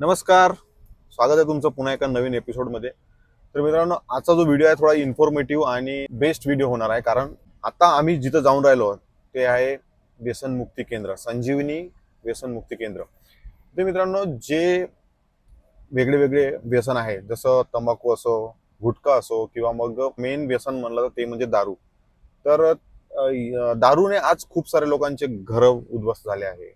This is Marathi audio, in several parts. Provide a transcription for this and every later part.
नमस्कार. स्वागत आहे तुमचं पुन्हा एका नवीन एपिसोडमध्ये तर मित्रांनो आजचा जो व्हिडिओ आहे थोडा इन्फॉर्मेटिव्ह आणि बेस्ट व्हिडिओ होणार आहे. कारण आता आम्ही जिथं जाऊन राहिलो ते आहे व्यसनमुक्ती केंद्र संजीवनी व्यसनमुक्ती केंद्र. ते मित्रांनो जे वेगळे वेगळे व्यसन आहे जसं तंबाखू असो गुटखा असो किंवा मग मेन व्यसन म्हणलं तर ते म्हणजे दारू. तर दारूने आज खूप सारे लोकांचे घरं उद्ध्वस्त झाले आहे.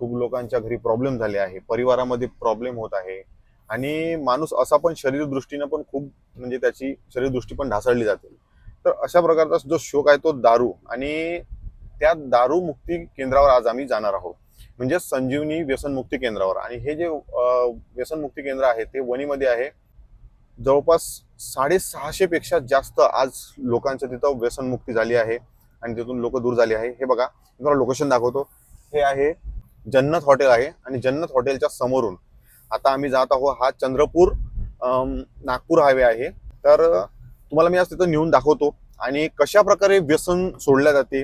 खूप लोकांच्या घरी प्रॉब्लेम झाले आहे. परिवारामध्ये प्रॉब्लेम होत आहे. आणि माणूस असा पण शरीर दृष्टीनं पण खूप म्हणजे त्याची शरीर दृष्टी पण ढासळली जाते. तर अशा प्रकारचा जो शोक आहे तो दारू आणि त्या दारू मुक्ती केंद्रावर आज आम्ही जाणार आहोत. म्हणजे संजीवनी व्यसनमुक्ती केंद्रावर. आणि हे जे व्यसनमुक्ती केंद्र आहे ते वणीमध्ये आहे. जवळपास साडेसहाशे पेक्षा जास्त आज लोकांच्या तिथं व्यसनमुक्ती झाली आहे. आणि तिथून लोक दूर झाली आहे. हे बघा तुम्हाला लोकेशन दाखवतो. हे आहे जन्नत हॉटेल आहे आणि जन्नत हॉटेलच्या समोरून आता आम्ही जात आहोत हा चंद्रपूर नागपूर हायवे आहे. तर तुम्हाला मी आज तिथं नेऊन दाखवतो आणि कशा प्रकारे व्यसन सोडल्या जाते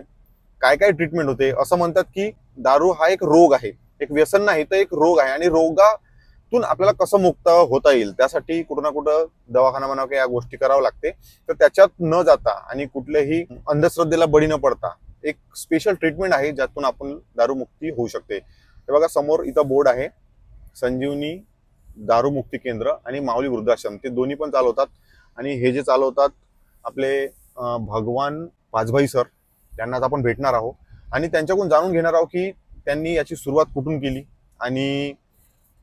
काय काय ट्रीटमेंट होते असं म्हणतात की दारू हा एक रोग आहे. एक व्यसन नाही तर एक रोग आहे आणि रोगातून आपल्याला कसं मुक्त होता येईल त्यासाठी कुठं ना कुठं दवाखाना म्हणा या गोष्टी करावं लागते. तर त्याच्यात न जाता आणि कुठल्याही अंधश्रद्धेला बळी न पडता एक स्पेशल ट्रीटमेंट आहे ज्यातून आपण दारूमुक्ती होऊ शकते. हे बघा समोर इथं बोर्ड आहे संजीवनी दारूमुक्ती केंद्र आणि माऊली वृद्धाश्रम. ते दोन्ही पण चालवतात. आणि हे जे चालवतात आपले भगवान पाचभाई सर त्यांना आपण भेटणार आहोत. आणि त्यांच्याकडून जाणून घेणार आहोत की त्यांनी याची सुरुवात कुठून केली आणि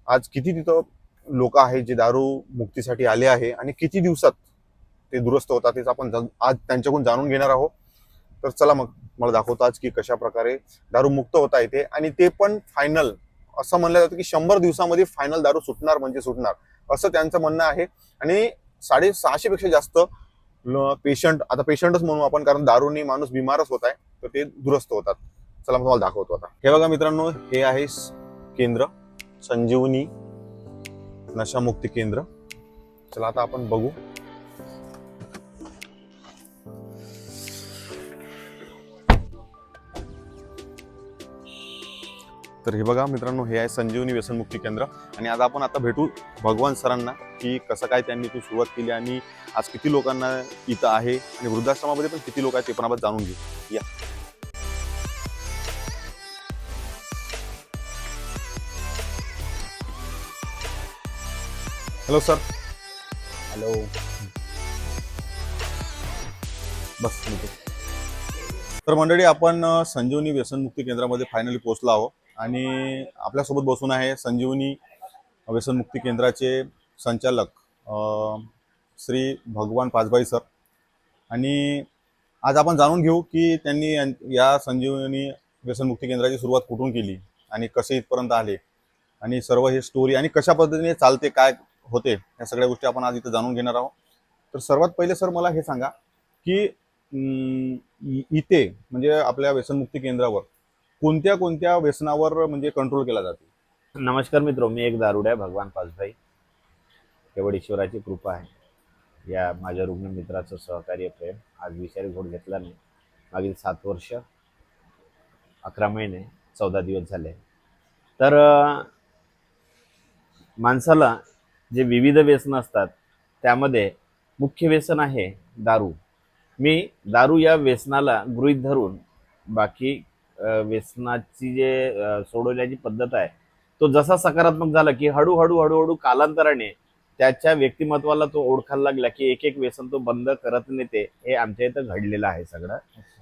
आज किती तिथं लोक आहेत जे दारू मुक्तीसाठी आले आहे आणि किती दिवसात ते दुरुस्त होतात तेच आपण जा- आज त्यांच्याकडून जाणून घेणार आहोत. तर चला मग मला दाखवतो आज की कशा प्रकारे दारू मुक्त होता येते. आणि ते पण फायनल असं म्हणलं जातं की शंभर दिवसामध्ये फायनल दारू सुटणार म्हणजे सुटणार. असं त्यांचं म्हणणं आहे. आणि साडेसहाशे पेक्षा जास्त पेशंट आता पेशंटच म्हणू आपण कारण दारूनी माणूस बिमारच होत आहे तर ते दुरुस्त होतात. चला मग तुम्हाला दाखवतो आता. हे बघा मित्रांनो हे आहे केंद्र. संजीवनी नशामुक्ती केंद्र. चला आता आपण बघू. तर हे बघा मित्रांनो हे आहे संजीवनी व्यसनमुक्ती केंद्र. आणि आज आपण आता भेटू भगवान सरांना की कसं काय त्यांनी ती सुरुवात केली आणि आज किती लोकांना इथं आहे आणि वृद्धाश्रमामध्ये पण किती लोक आहेत ते पण आपण जाणून घेऊ. या. हॅलो सर हॅलो बस. तर मंडळी आपण संजीवनी व्यसनमुक्ती केंद्रामध्ये फायनली पोहोचलो आहोत. आणि आपल्यासोबत बसून आहे संजीवनी व्यसनमुक्ती केंद्राचे संचालक श्री भगवान पाचबाई सर. आणि आज आपण जाणून घेऊ की त्यांनी या संजीवनी व्यसनमुक्ती केंद्राची सुरुवात कुठून केली आणि कसे इथपर्यंत आले आणि सर्व हे स्टोरी आणि कशा पद्धतीने चालते काय होते या सगळ्या गोष्टी आपण आज इथं जाणून घेणार आहोत. तर सर्वात पहिले सर मला हे सांगा की इथे म्हणजे आपल्या व्यसनमुक्ती केंद्रावर कोणत्या कोणत्या व्यसनावर म्हणजे कंट्रोल केला जातो? नमस्कार मित्र मी एक दारुड्या भगवान पाचभाई. केवळ ईश्वराची कृपा आहे. या माझ्या रुग्ण मित्राचं सहकार्य प्रेम आज विषारी घोड घेतला नाही. मागील सात वर्ष अकरा महिने चौदा दिवस झाले. तर माणसाला जे विविध व्यसनं असतात त्यामध्ये मुख्य व्यसन आहे दारू. मी दारू या व्यसनाला गृहीत धरून बाकी व्यसनाची जे सोडवण्याची पद्धत आहे तो जसा सकारात्मक झाला की हळूहळू हळूहळू कालांतराने त्याच्या व्यक्तिमत्वाला तो ओळखायला लागला की एक एक व्यसन तो बंद करत नेते हे आमच्या इथं घडलेलं आहे सगळं.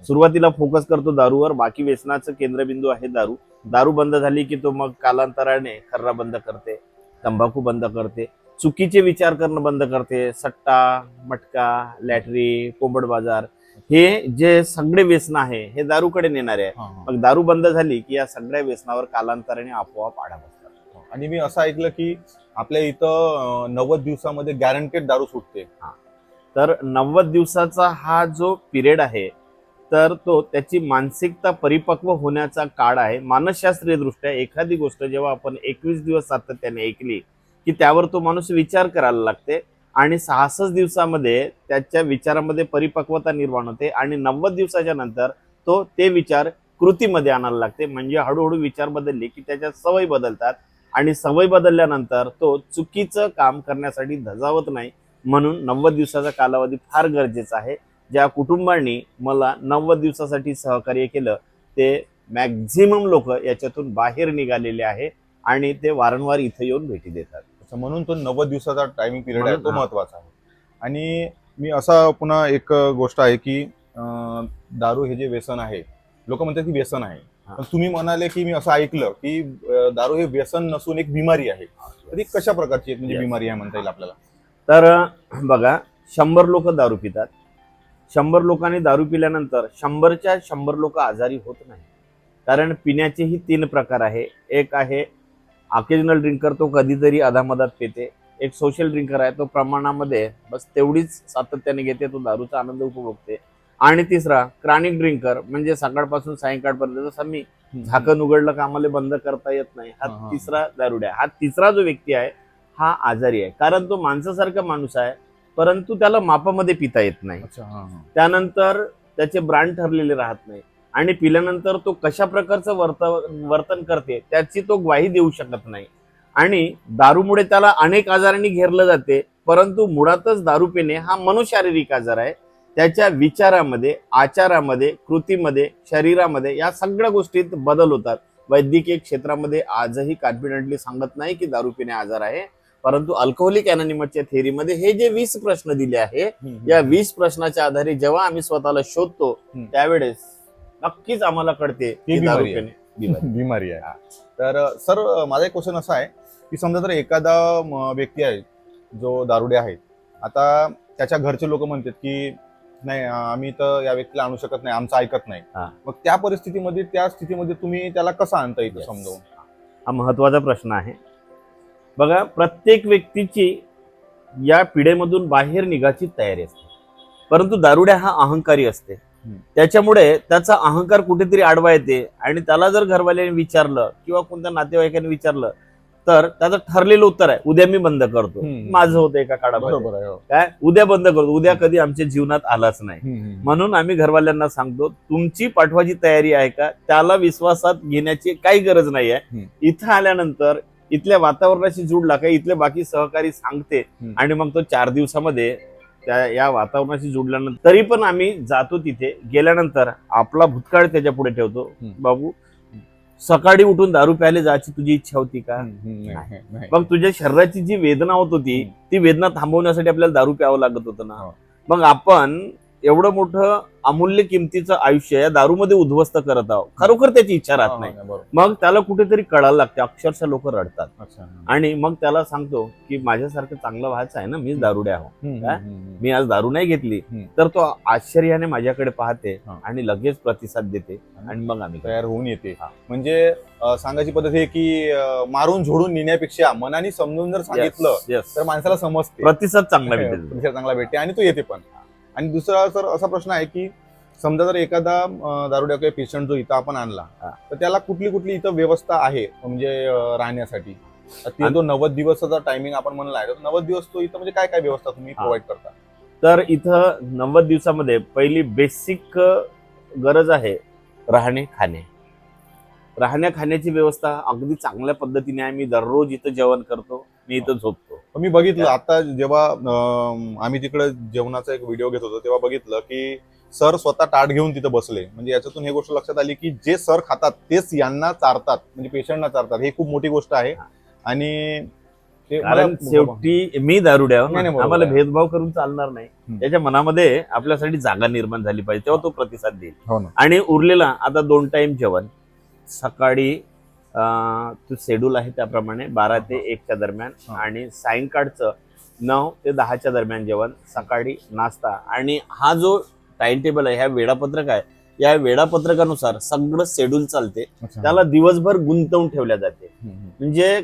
सुरुवातीला फोकस करतो दारूवर बाकी व्यसनाचं केंद्रबिंदू आहे दारू. दारू बंद झाली की तो मग कालांतराने खर्रा बंद करते तंबाखू बंद करते चुकीचे विचार करणं बंद करते सट्टा मटका लॅटरी कोंबड बाजार हे जे सगळे व्यसन आहे हे दारूकडे नेणारे आहे. मग दारू बंद झाली की या सगळ्या व्यसनावर कालांतराने आपोआप आढा बसतात आणि मी असं ऐकलं की आपल्या इथं नव्वद दिवसामध्ये गॅरंटेड दारू सुटते. तर नव्वद दिवसाचा हा जो पिरियड आहे तर तो त्याची मानसिकता परिपक्व होण्याचा काळ आहे. मानसशास्त्रीय दृष्ट्या एखादी गोष्ट जेव्हा आपण एकवीस दिवस सातत्याने ऐकली की त्यावर तो माणूस विचार करायला लागते आणि सहासष्ट दिवसामध्ये त्याच्या विचारामध्ये परिपक्वता निर्माण होते आणि नव्वद दिवसाच्या नंतर तो ते विचार कृतीमध्ये आणायला लागते. म्हणजे हळूहळू विचार बदलले की त्याच्या सवय बदलतात आणि सवय बदलल्यानंतर तो चुकीचं काम करण्यासाठी धजावत नाही. म्हणून नव्वद दिवसाचा कालावधी फार गरजेचा आहे. ज्या कुटुंबांनी मला नव्वद दिवसासाठी सहकार्य केलं ते मॅक्झिमम लोक याच्यातून बाहेर निघालेले आहे आणि ते वारंवार इथं येऊन भेटी देतात. अच्छा, म्हणून तो नव्वद दिवसाचा टायमिंग पिरियड आहे तो. महत्त्वाचा आहे. आणि मी असा पुन्हा एक गोष्ट आहे की अं, दारू हे जे व्यसन आहे लोक म्हणतात की व्यसन आहे. हा. पण तुम्ही म्हणाले की मी असं ऐकलं की अं, दारू हे व्यसन नसून एक बिमारी आहे. तर ती कशा प्रकारची एक म्हणजे Yes. बिमारी आहे म्हणता येईल आपल्याला? तर बघा शंभर लोक दारू पितात. शंभर लोकांनी दारू पिल्यानंतर शंभरच्या शंभर लोक आजारी होत नाही कारण पिण्याचेही तीन प्रकार आहे. एक आहे ऑकेजनल ड्रिंकर तो कधीतरी अधामधात पिते. एक सोशल ड्रिंकर आहे तो प्रमाणामध्ये बस तेवढीच सातत्याने घेते तो दारूचा आनंद उपभोगते. आणि तिसरा क्रानिक ड्रिंकर म्हणजे सकाळपासून सायंकाळपर्यंत जसं मी झाकण उघडलं का आम्हाला बंद करता येत नाही. हा. तिसरा दारुड्या. हा तिसरा जो व्यक्ती आहे हा आजारी आहे. कारण तो माणसासारखा माणूस आहे परंतु त्याला मापामध्ये पिता येत नाही. त्यानंतर त्याचे ब्रांड ठरलेले राहत नाही. आणि पिल्यानंतर तो कशा प्रकारचं वर्त वर्तन करते त्याची तो ग्वाही देऊ शकत नाही. आणि दारूमुळे त्याला अनेक आजारांनी घेरलं जाते परंतु मुळातच दारू पिणे हा मनोशारीरिक आजार आहे. त्याच्या विचारामध्ये आचारामध्ये कृतीमध्ये शरीरामध्ये या सगळ्या गोष्टीत बदल होतात. वैद्यकीय क्षेत्रामध्ये आजही कॉन्फिडेंटली सांगत नाही की दारू पिणे आजार आहे परंतु अल्कोहोलिक अनॅनिमसच्या थेअरीमध्ये हे जे वीस प्रश्न दिले आहे या वीस प्रश्नाच्या आधारे जेव्हा आम्ही स्वतःला शोधतो. त्यावेळेस नक्कीच आम्हाला कळते की बिमारी आहे. पिणे बिमारी. बिमारी आहे तर सर माझा एक क्वेश्चन असा आहे की समजा जर एखादा म, व्यक्ती आहे जो दारुडे आहे आता त्याच्या घरचे लोक म्हणतात की नाही आम्ही तर या व्यक्तीला आणू शकत नाही आमचं ऐकत नाही हा. मग त्या परिस्थितीमध्ये त्या स्थितीमध्ये तुम्ही त्याला कसं आणता येतं Yes. समजावून हा महत्त्वाचा प्रश्न आहे बघा प्रत्येक व्यक्तीची या पिढेमधून बाहेर निघायची तयारी असते परंतु दारुड्या हा अहंकारी असते. त्याच्यामुळे त्याचा अहंकार कुठेतरी आडवा येते आणि त्याला जर घरवाल्याने विचारलं किंवा कोणत्या नातेवाईकांनी विचारलं तर त्याचं ठरलेलं उत्तर आहे उद्या मी बंद करतो. माझं होतं एका काळामध्ये बरोबर आहे हो. काय उद्या बंद करतो उद्या कधी आमच्या जीवनात आलाच नाही. म्हणून आम्ही घरवाल्यांना सांगतो तुमची पाठवाची तयारी आहे का त्याला विश्वासात घेण्याची काही गरज नाही आहे. इथं आल्यानंतर इथल्या वातावरणाशी जुडला का इथले बाकी सहकारी सांगते. आणि मग तो चार दिवसामध्ये त्या या वातावरणाशी जुडल्यानंतर तरी पण आम्ही जातो तिथे गेल्यानंतर आपला भूतकाळ त्याच्या पुढे ठेवतो. बाबू सकाळी उठून दारू प्यायला जायची तुझी इच्छा होती का. मग तुझ्या शरीराची जी वेदना होत होती. ती वेदना थांबवण्यासाठी आपल्याला दारू प्यावं लागत होतं ना हो. मग आपण एवढं मोठं अमूल्य किमतीचं आयुष्य या दारूमध्ये उद्ध्वस्त करत आहोत. खरोखर त्याची इच्छा हा, राहत हा, नाही. मग त्याला कुठेतरी कळायला लागते. अक्षरशः लोक रडतात. आणि मग त्याला सांगतो की माझ्यासारखं चांगलं व्हायचं आहे ना मी दारुड्या आहो. मी आज दारू नाही घेतली. तर तो आश्चर्याने माझ्याकडे पाहते हा. आणि लगेच प्रतिसाद देते आणि मग आम्ही तयार होऊन येते. हा. म्हणजे सांगायची पद्धत आहे की मारून झोडून नेण्यापेक्षा मनाने समजून जर सांगितलं. तर माणसाला समजते. प्रतिसाद चांगला भेटेल. प्रतिसाद चांगला भेटते आणि तो येते पण. आणि दुसरा सर असा प्रश्न आहे की समजा जर एखादा दारुड्या किंवा पेशंट जो इथं आपण आणला. तर त्याला कुठली कुठली इथं व्यवस्था आहे म्हणजे राहण्यासाठी ते नव्वद दिवसाचा टायमिंग आपण म्हणला आहे तर नव्वद दिवस तो इथं म्हणजे काय काय व्यवस्था तुम्ही. प्रोव्हाइड करता तर इथं नव्वद दिवसामध्ये पहिली बेसिक गरज आहे राहणे खाणे राहण्या खाण्याची व्यवस्था अगदी चांगल्या पद्धतीने आहे मी दररोज इथं जेवण करतो मी इथं झोपतो. मी बघितलं आता जेव्हा आम्ही तिकडे जेवणाचा एक व्हिडिओ घेत होतो तेव्हा बघितलं की सर स्वतः ताट घेऊन तिथं बसले. म्हणजे याच्यातून हे गोष्ट लक्षात आली की जे सर खातात तेच यांना चारतात म्हणजे पेशंटना चारतात. हे खूप मोठी गोष्ट आहे. आणि कारण शेवटी मी दारुड्या आम्हाला. भेदभाव करून चालणार नाही. त्याच्या मनामध्ये आपल्यासाठी जागा निर्माण झाली पाहिजे तेव्हा तो प्रतिसाद देईल. हो आणि उरलेला आता दोन टाइम जेवण. सकाळी तो शेड्यूल आहे त्याप्रमाणे बारा ते एकच्या दरम्यान. आणि सायंकाळचं नऊ ते दहाच्या दरम्यान जेवण सकाळी नाश्ता आणि हा जो टाइम टेबल आहे ह्या वेळापत्रक आहे या वेळापत्रकानुसार सगळं शेड्यूल चालते. त्याला दिवसभर गुंतवून ठेवल्या जाते. म्हणजे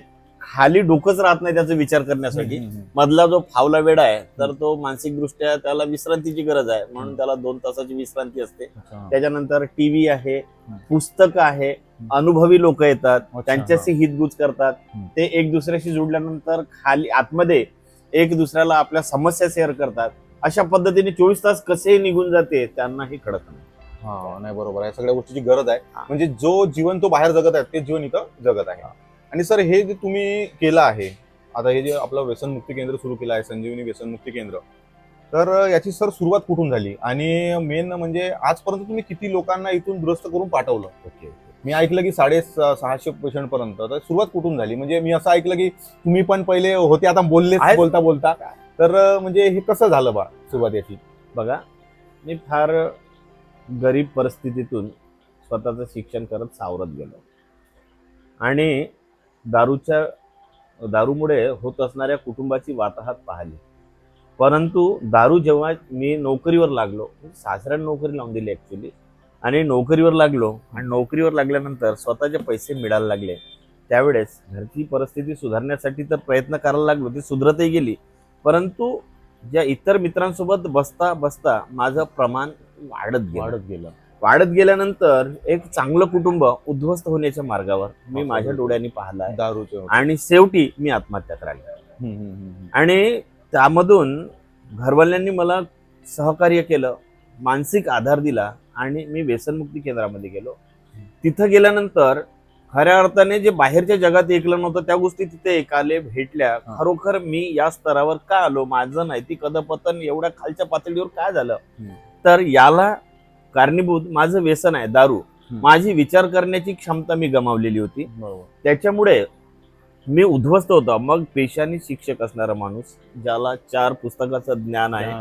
खाली डोकंच राहत नाही त्याचा विचार करण्यासाठी. मधला जो फावला वेळ आहे तर तो मानसिक दृष्ट्या त्याला विश्रांतीची गरज आहे. म्हणून त्याला दोन तासाची विश्रांती असते. त्याच्यानंतर टीव्ही आहे. पुस्तकं आहे अनुभवी लोक येतात त्यांच्याशी हितगुज करतात. ते एक दुसऱ्याशी जोडल्यानंतर खाली आतमध्ये एक दुसऱ्याला आपल्या समस्या शेअर करतात. अशा पद्धतीने चोवीस तास कसे निघून जाते त्यांनाही कळत नाही. हा नाही बरोबर आहे. सगळ्या गोष्टीची गरज आहे. म्हणजे जो जीवन तो बाहेर जगत आहे ते जीवन इथं जगत आहे. आणि सर हे जे तुम्ही केलं आहे आता हे जे आपलं व्यसनमुक्ती केंद्र सुरू केलं आहे संजीवनी व्यसनमुक्ती केंद्र तर याची सर सुरुवात कुठून झाली? आणि मेन म्हणजे आजपर्यंत तुम्ही किती लोकांना इथून दुरुस्त करून पाठवलं? ओके. मी ऐकलं की साडे सहाशे पेशंट पर्यंत. तर सुरुवात कुठून झाली? म्हणजे मी असं ऐकलं की तुम्ही पण पहिले होते आता बोलले. बोलता बोलता. तर म्हणजे हे कसं झालं बा सुरुवात याची? बघा मी फार गरीब परिस्थितीतून स्वतःचं शिक्षण करत सावरत गेलो. आणि दारूच्या दारूमुळे होत असणाऱ्या कुटुंबाची वाताहत पाहिली. परंतु दारू जेव्हा मी नोकरीवर लागलो म्हणजे सासऱ्याने नोकरी लावून दिली ॲक्च्युली आणि नोकरीवर लागलो आणि नोकरीवर लागल्यानंतर स्वतःचे पैसे मिळायला लागले त्यावेळेस घरची परिस्थिती सुधारण्यासाठी तर प्रयत्न करायला लागलो ती सुधरतही गेली. परंतु ज्या इतर मित्रांसोबत बसता बसता माझं प्रमाण वाढत वाढत गेलं. वाढत गेल्यानंतर एक चांगलं कुटुंब उद्ध्वस्त होण्याच्या मार्गावर मी माझ्या. डोळ्यांनी पाहिलं दारूचं आणि शेवटी मी आत्महत्या करायला. आणि त्यामधून घरवाल्यांनी मला सहकार्य केलं मानसिक आधार दिला आणि मी व्यसनमुक्ती केंद्रामध्ये गेलो तिथं गेल्यानंतर खऱ्या अर्थाने जे बाहेरच्या जगात ऐकलं नव्हतं त्या गोष्टी तिथे ऐकाले भेटल्या. खरोखर मी या स्तरावर का आलो माझं नैतिक अधपतन एवढ्या खालच्या पातळीवर काय झालं. तर याला कारणीभूत माझं व्यसन आहे दारू. माझी विचार करण्याची क्षमता मी गमावलेली होती त्याच्यामुळे मी उद्ध्वस्त होतो मग पेशाने शिक्षक असणारा माणूस ज्याला चार पुस्तकाचं ज्ञान आहे.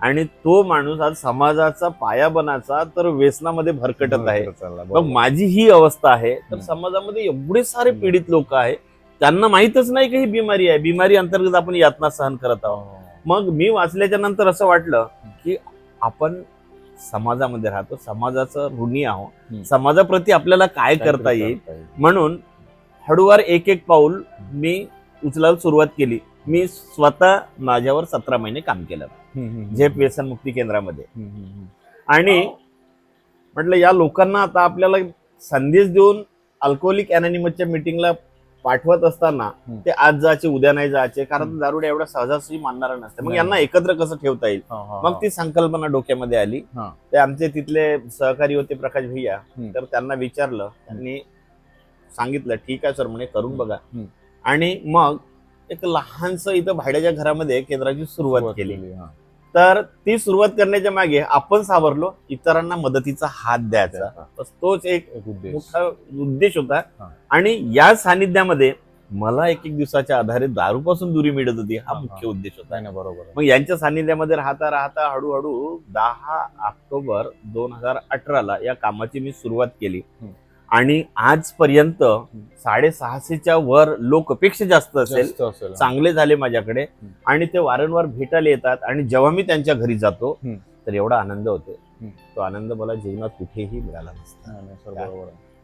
आणि तो माणूस आज समाजाचा पाया बनाचा तर व्यसनामध्ये भरकटत आहे मग. माझी ही अवस्था आहे तर. समाजामध्ये एवढे सारे पीडित लोक आहे त्यांना माहीतच नाही की ही बिमारी आहे बिमारी अंतर्गत आपण यातना सहन करत आहोत हो. मग मी वाचल्याच्या नंतर असं वाटलं की आपण समाजामध्ये राहतो. समाजाचं ऋणी आहोत. हम्म. समाजाप्रती आपल्याला काय करता येईल. म्हणून हळूवार एक एक पाऊल मी उचलायला सुरुवात केली. मी स्वतः माझ्यावर सतरा महिने काम केलं. झेप व्यसनमुक्ती केंद्रामध्ये. हम्म, हम्म, हम्म. आणि म्हटलं या लोकांना आता आपल्याला संदेश देऊन अल्कोहोलिक अनॅनिमसच्या मिटिंगला पाठवत असताना. ते आज जायचे उद्या नाही जायचे कारण. दारुड्या एवढ्या सहजासहजी मानणारा नसते मग. यांना एकत्र कसं ठेवता येईल मग. ती संकल्पना डोक्यामध्ये आली. ते आमचे तिथले सहकारी होते प्रकाश भैया. तर त्यांना विचारलं त्यांनी सांगितलं ठीक आहे सर म्हणे करून बघा. आणि मग एक लहानस इथं भाड्याच्या घरामध्ये केंद्राची सुरुवात केली. तर ती सुरुवात करण्याच्या मागे आपण सावरलो इतरांना मदतीचा हात द्यायचा. बस तोच एक मोठा उद्देश होता. आणि या सानिध्यामध्ये मला एक एक दिवसाच्या आधारे दारूपासून दुरी मिळत होती हा मुख्य उद्देश होता. नाही, बरोबर. मग यांच्या सानिध्यामध्ये राहता राहता हळूहळू दहा ऑक्टोबर दोन हजार अठराला या कामाची मी सुरुवात केली. आणि आजपर्यंत साडेसहाशेच्या वर लोक पेक्षा जास्त असेल चांगले झाले माझ्याकडे. आणि ते वारंवार भेटायला येतात आणि जेव्हा मी त्यांच्या घरी जातो. तर एवढा आनंद होतो. तो आनंद मला जीवनात कुठेही मिळाला नसता.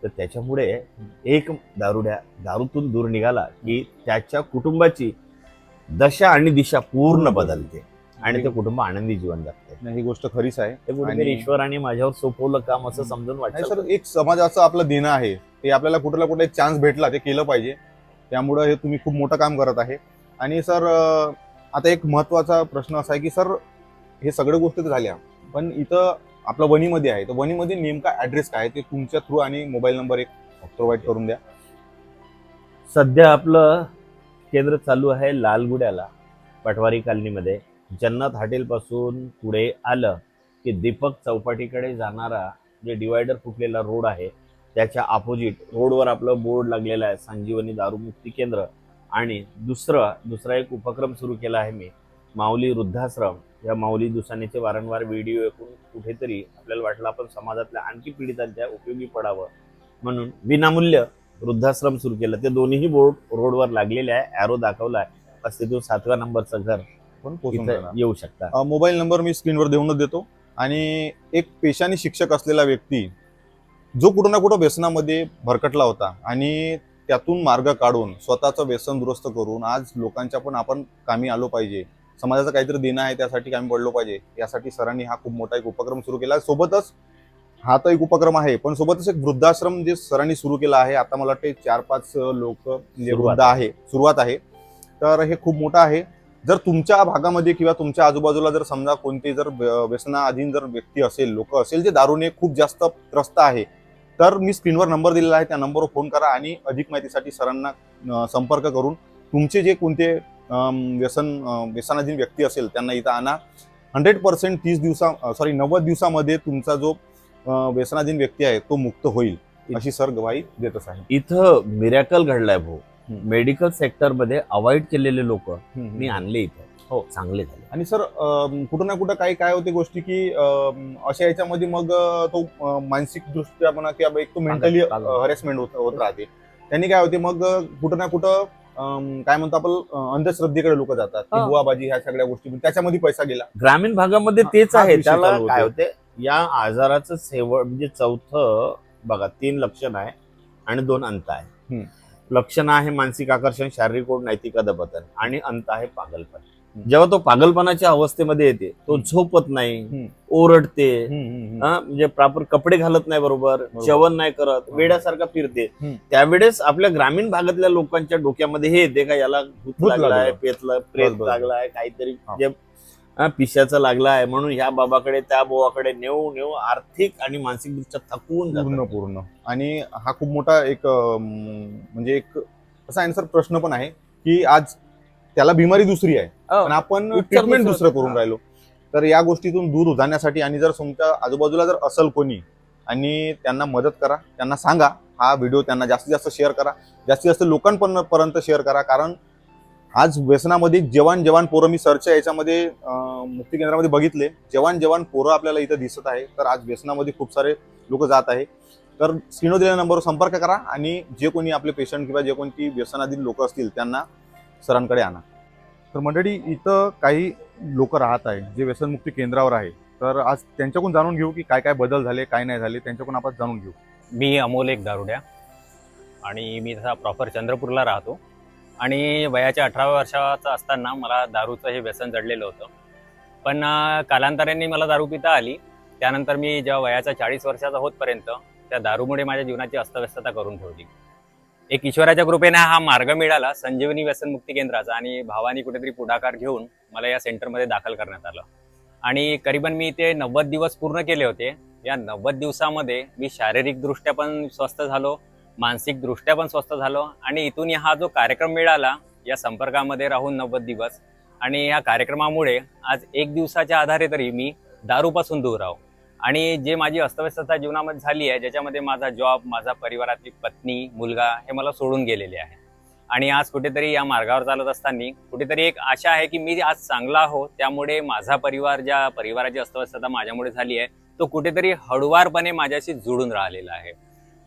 तर त्याच्यामुळे एक दारुड्या दारूतून दूर निघाला की त्याच्या कुटुंबाची दशा आणि दिशा पूर्ण बदलते आणि ते कुटुंब आनंदी जीवन जगते नाही, ही गोष्ट खरीच आहे. ते कुठेतरी आणि- ईश्वराने माझ्यावर सोपवलं काम असं समजून नाही वाटतं. सर एक समाजाचं आपलं देणं आहे. ते आपल्याला कुठला कुठे एक चान्स भेटला ते केलं पाहिजे. त्यामुळं हे तुम्ही खूप मोठं काम करत आहे. आणि सर अं, आता एक महत्त्वाचा प्रश्न असा आहे की सर हे सगळ्या गोष्टी तर झाल्या. पण इथं आपलं वणीमध्ये आहे. तर वणीमध्ये नेमका ऍड्रेस काय आहे? ते तुमच्या थ्रू आणि मोबाईल नंबर एक प्रोव्हाइड करून द्या. सध्या आपलं केंद्र चालू आहे लालगुड्याला पटवारी कॉलनीमध्ये. जन्नत हॉटेलपासून पुढे आलं की दीपक चौपाटीकडे जाणारा जे डिवायडर फुटलेला रोड आहे त्याच्या अपोजिट रोडवर आपलं बोर्ड लागलेलं आहे संजीवनी दारूमुक्ती केंद्र. आणि दुसरं दुसरा एक उपक्रम सुरू केला आहे मी माऊली वृद्धाश्रम. या माऊली दुसानेचे वारंवार व्हिडिओ ऐकून कुठेतरी आपल्याला वाटलं आपण समाजातल्या आणखी पीडितांच्या उपयोगी पडावं. म्हणून विनामूल्य वृद्धाश्रम सुरू केलं. ते दोन्ही बोर्ड रोडवर लागलेले आहे ॲरो दाखवला आहे. बस सातव्या नंबरचं घर. पण पोहोचून इथं देणार. येऊ शकता. अं, मोबाईल नंबर मी स्क्रीनवर देऊनच देतो. आणि एक पेशाने शिक्षक असलेला व्यक्ती जो कुठं ना कुठं व्यसनामध्ये भरकटला होता आणि त्यातून मार्ग काढून स्वतःचं व्यसन दुरुस्त करून आज लोकांच्या पण आपण कामी आलो पाहिजे. समाजाचं काहीतरी देणं आहे त्यासाठी कामी पडलो पाहिजे. यासाठी सरांनी हा खूप मोठा एक उपक्रम सुरू केला. सोबतच हा तर एक उपक्रम आहे पण सोबतच एक वृद्धाश्रम जे सरांनी सुरू केला आहे आता मला वाटते चार पाच लोक म्हणजे सुरुवात वृद्ध आहे. सुरुवात आहे. तर हे खूप मोठं आहे. जर तुमच्या भागामध्ये किंवा तुमच्या आजूबाजूला जर समजा कोणते जर व्य- व्यसनाधीन जर व्यक्ती असेल लोक असेल जे दारूने खूप जास्त त्रस्त आहे तर मी स्क्रीनवर नंबर दिलेला आहे त्या नंबरवर फोन करा आणि अधिक माहितीसाठी सरांना संपर्क करून तुमचे जे कोणते व्यसन व्यसनाधीन व्यक्ती असेल त्यांना इथं आणा हंड्रेड पर्सेंट तीस दिवसा सॉरी नव्वद दिवसामध्ये तुमचा जो व्यसनाधीन व्यक्ती आहे तो मुक्त होईल अशी सर गवाही देतच आहे इथं मिरॅकल घडलाय भाऊ. मेडिकल सेक्टरमध्ये अवॉइड केलेले लोक मी आणले इथे हो. चांगले झाले आणि सर कुठं ना कुठं काही काय होते गोष्टी की अशा याच्यामध्ये मग तो मानसिक दृष्ट्या म्हणा किंवा एक तो मेंटली. हरेसमेंट होत होत राहते त्यांनी काय होते मग कुठं ना कुठं काय म्हणतो आपण अंधश्रद्धेकडे लोक जातात की हा. बुवाबाजी ह्या सगळ्या गोष्टी त्याच्यामध्ये पैसा गेला ग्रामीण भागामध्ये तेच आहे त्याला. काय होते या आजाराचं सेवट म्हणजे चौथं बघा तीन लक्षण आहे आणि दोन अंत आहे. लक्षण आहे मानसिक आकर्षण शारीरिक ओढ नैतिक अधपतन आणि अंत आहे पागलपण. जेव्हा तो पागलपणाच्या अवस्थेमध्ये येते तो. झोपत नाही. ओरडते. हा, म्हणजे प्रॉपर कपडे घालत नाही बरोबर जेवण नाही करत वेड्यासारखा फिरते. त्यावेळेस आपल्या ग्रामीण भागातल्या लोकांच्या डोक्यामध्ये हे येते का याला भूत लागलाय लागलं. पेतलं प्रेत. लागलाय काहीतरी पिशाचं लागलाय म्हणून ह्या बाबाकडे त्या बोवाकडे नेऊ नेऊ आर्थिक आणि मानसिक दृष्ट्या थकवून पूर्ण. पूर्ण आणि हा खूप मोठा एक म्हणजे एक असा आन्सर प्रश्न पण आहे की आज त्याला बिमारी दुसरी आहे हो. पण आपण ट्रीटमेंट दुसरं- करून. राहिलो तर या गोष्टीतून दूर जाण्यासाठी आणि जर तुमच्या आजूबाजूला जर असल कोणी आणि त्यांना मदत करा त्यांना सांगा हा व्हिडिओ त्यांना जास्तीत जास्त शेअर करा जास्तीत जास्त लोकांपर्यंत शेअर करा कारण आज व्यसनामध्ये जवान जवान पोरं मी सरच्या याच्यामध्ये मुक्ती केंद्रामध्ये बघितले. जवान जवान पोरं आपल्याला इथं दिसत आहे. तर आज व्यसनामध्ये खूप सारे लोक जात आहे. तर स्क्रीनवर दिलेल्या नंबरवर संपर्क करा आणि जे कोणी आपले पेशंट किंवा जे कोणती व्यसनाधीन लोक असतील त्यांना सरांकडे आणा. तर मंडळी इथं काही लोक राहत आहे जे व्यसनमुक्ती केंद्रावर आहे. तर आज त्यांच्याकडून जाणून घेऊ की काय काय बदल झाले काय नाही झाले त्यांच्याकडून आपण जाणून घेऊ. मी अमोल एक दारुड्या. आणि मी तसा प्रॉपर चंद्रपूरला राहतो. आणि वयाच्या अठराव्या वर्षाचा असताना मला दारूचं हे व्यसन जडलेलं होतं. पण कालांतराने मला दारू पिता आली. त्यानंतर मी जेव्हा वयाचा चाळीस वर्षाचा होतपर्यंत त्या दारूमुळे माझ्या जीवनाची अस्तव्यस्तता करून ठेवली. एक ईश्वराच्या कृपेने हा मार्ग मिळाला. संजीवनी व्यसनमुक्ती केंद्राचा आणि भावानी कुठेतरी पुढाकार घेऊन मला या सेंटरमध्ये दाखल करण्यात आलं. आणि करीबन मी ते नव्वद दिवस पूर्ण केले होते. या नव्वद दिवसामध्ये मी शारीरिकदृष्ट्या पण स्वस्थ झालो. मानसिकदृष्ट्या पण स्वस्थ झालो आणि इथून हा जो कार्यक्रम मिळाला या संपर्कामध्ये राहून नव्वद दिवस. आणि या कार्यक्रमामुळे आज एक दिवसाच्या आधारे तरी मी दारूपासून दूर राहू. आणि जे माझी अस्तव्यस्तता जीवनामध्ये झाली आहे ज्याच्यामध्ये माझा जॉब माझा परिवारातली पत्नी मुलगा हे मला सोडून गेलेले आहे. आणि आज कुठेतरी या मार्गावर चालत असताना कुठेतरी एक आशा आहे की मी आज चांगला आहो. त्यामुळे माझा परिवार ज्या परिवाराची अस्तव्यस्तता माझ्यामुळे झाली आहे तो कुठेतरी हळुवारपणे माझ्याशी जुळून राहिलेला आहे.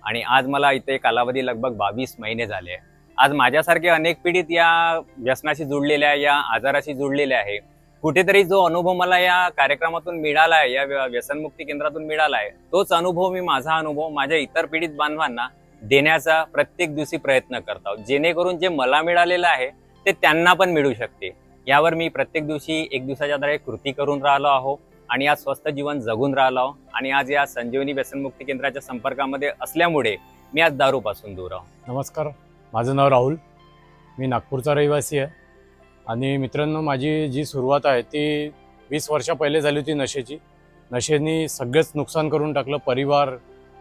आणि आज मला इथे कालावधी लगभग बावीस महिने झाले आहे आज माझ्यासारखे अनेक पीडित या व्यसनाशी जुळलेल्या या आजाराशी जुळलेले आहे. कुठेतरी जो अनुभव मला या कार्यक्रमातून मिळाला आहे या व्य- व्यसनमुक्ती केंद्रातून मिळाला आहे तोच अनुभव मी माझा अनुभव माझ्या इतर पीडित बांधवांना देण्याचा प्रत्येक दिवशी प्रयत्न करत आहोत. जेणेकरून जे मला मिळालेलं आहे ते त्यांना पण मिळू शकते. यावर मी प्रत्येक दिवशी एक दिवसाच्या आधारे कृती करून राहिलो आहो. आणि आज स्वस्त जीवन जगून राहिलो आणि आज या संजीवनी व्यसनमुक्ती केंद्राच्या संपर्कामध्ये असल्यामुळे मी आज दारूपासून दूर आहो नमस्कार. माझं नाव राहुल. मी नागपूरचा रहिवासी आहे. आणि मित्रांनो माझी जी सुरुवात आहे ती वीस वर्षा पहिले झाली होती नशेची. नशेनी सगळेच नुकसान करून टाकलं. परिवार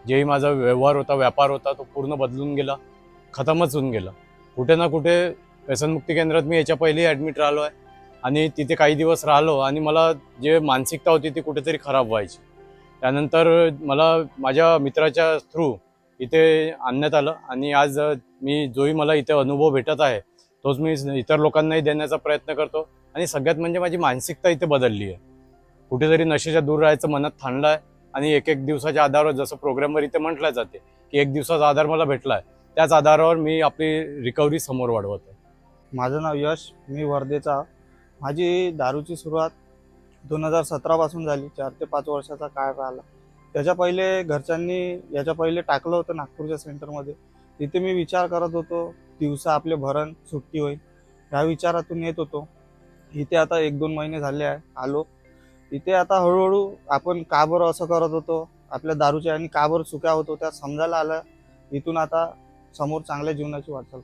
जेही माझा व्यवहार होता व्यापार होता तो पूर्ण बदलून गेला. खतमच होऊन गेला. कुठे ना कुठे व्यसनमुक्ती केंद्रात मी याच्या पहिलेही ॲडमिट राहिलो आहे. आणि तिथे काही दिवस राहिलो आणि मला जे मानसिकता होती ती कुठेतरी खराब व्हायची. त्यानंतर मला माझ्या मित्राच्या थ्रू इथे आणण्यात आलं आणि आज मी जोही मला इथे अनुभव भेटत आहे तोच मी इतर लोकांनाही देण्याचा प्रयत्न करतो आणि सगळ्यात म्हणजे माझी मानसिकता इथे बदलली आहे. कुठेतरी नशेच्या दूर राहायचं मनात थांडलं आहे आणि एक एक दिवसाच्या आधारावर जसं प्रोग्रामवर इथे म्हटलं जाते की एक दिवसाचा आधार मला भेटला आहे त्याच आधारावर मी आपली रिकव्हरी समोर वाढवत आहे माझं नाव यश मी वर्धेचा माझी दारूची सुरुवात दोन हजार सतरापासून झाली. चार ते पाच वर्षाचा काळ राहिला. त्याच्या पहिले घरच्यांनी याच्या पहिले टाकलं होतं नागपूरच्या सेंटरमध्ये. तिथे मी विचार करत होतो दिवसा आपले भरण सुट्टी होईल. ह्या विचारातून येत होतो. इथे आता एक दोन महिने झाले आहे आलो. इथे आता हळूहळू आपण का बरं असं करत होतो? आपल्या दारूच्या आणि का बरं चुक्या होतो त्या समजायला आलं. इथून आता समोर चांगल्या जीवनाची वाटचाल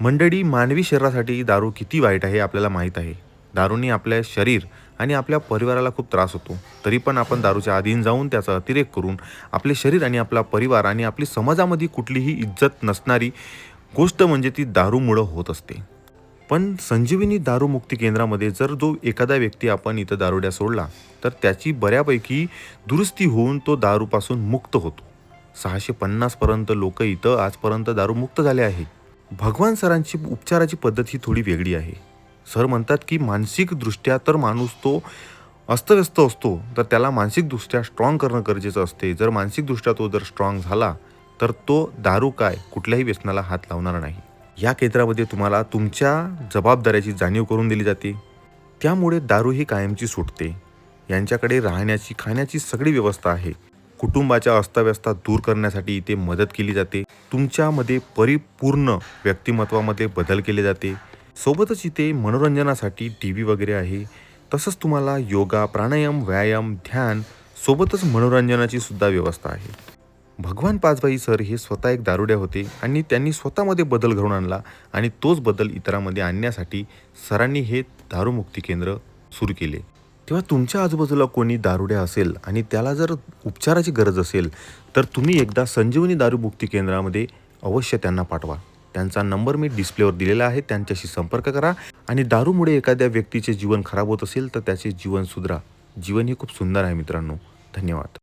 मंडळी मानवी शरीरासाठी दारू किती वाईट आहे हे आपल्याला माहीत आहे. दारूने आपल्या शरीर आणि आपल्या परिवाराला खूप त्रास होतो. तरी पण आपण दारूच्या अधीन जाऊन त्याचा अतिरेक करून आपले शरीर आणि आपला परिवार आणि आपली समाजामध्ये कुठलीही इज्जत नसणारी गोष्ट म्हणजे ती दारूमुळं होत असते. पण संजीवनी दारूमुक्ती केंद्रामध्ये जर जो एखादा व्यक्ती आपण इथं दारुड्या सोडला तर त्याची बऱ्यापैकी दुरुस्ती होऊन तो दारूपासून मुक्त होतो. सहाशे पन्नासपर्यंत लोक इथं आजपर्यंत दारूमुक्त झाले आहे. भगवान सरांची उपचाराची पद्धत ही थोडी वेगळी आहे. सर म्हणतात की मानसिकदृष्ट्या तर माणूस तो अस्तव्यस्त असतो तर त्याला मानसिकदृष्ट्या स्ट्रॉंग करणं गरजेचं असते. जर मानसिकदृष्ट्या तो जर स्ट्रॉंग झाला तर तो दारू काय कुठल्याही व्यसनाला हात लावणार नाही. या केंद्रामध्ये तुम्हाला तुमच्या जबाबदाऱ्याची जाणीव करून दिली जाते. त्यामुळे दारू ही कायमची सुटते. यांच्याकडे राहण्याची खाण्याची सगळी व्यवस्था आहे. कुटुंबाच्या अस्ताव्यस्ता दूर करण्यासाठी इथे मदत केली जाते. तुमच्यामध्ये परिपूर्ण व्यक्तिमत्वामध्ये बदल केले जाते. सोबतच इथे मनोरंजनासाठी टी व्ही वगैरे आहे. तसंच तुम्हाला योगा प्राणायाम व्यायाम ध्यान सोबतच मनोरंजनाची सुद्धा व्यवस्था आहे. भगवान पाचबाई सर हे स्वतः एक दारुड्या होते आणि त्यांनी स्वतःमध्ये बदल घडवून आणला आणि तोच बदल इतरांमध्ये आणण्यासाठी सरांनी हे दारूमुक्ती केंद्र सुरू केले. तेव्हा तुमच्या आजूबाजूला कोणी दारुड्या असेल आणि त्याला जर उपचाराची गरज असेल तर तुम्ही एकदा संजीवनी दारूमुक्ती केंद्रामध्ये अवश्य त्यांना पाठवा. त्यांचा नंबर मी डिस्प्लेवर दिलेला आहे त्यांच्याशी संपर्क करा आणि दारूमुळे एखाद्या व्यक्तीचे जीवन खराब होत असेल तर त्याचे जीवन सुधरा. जीवन हे खूप सुंदर आहे मित्रांनो. धन्यवाद.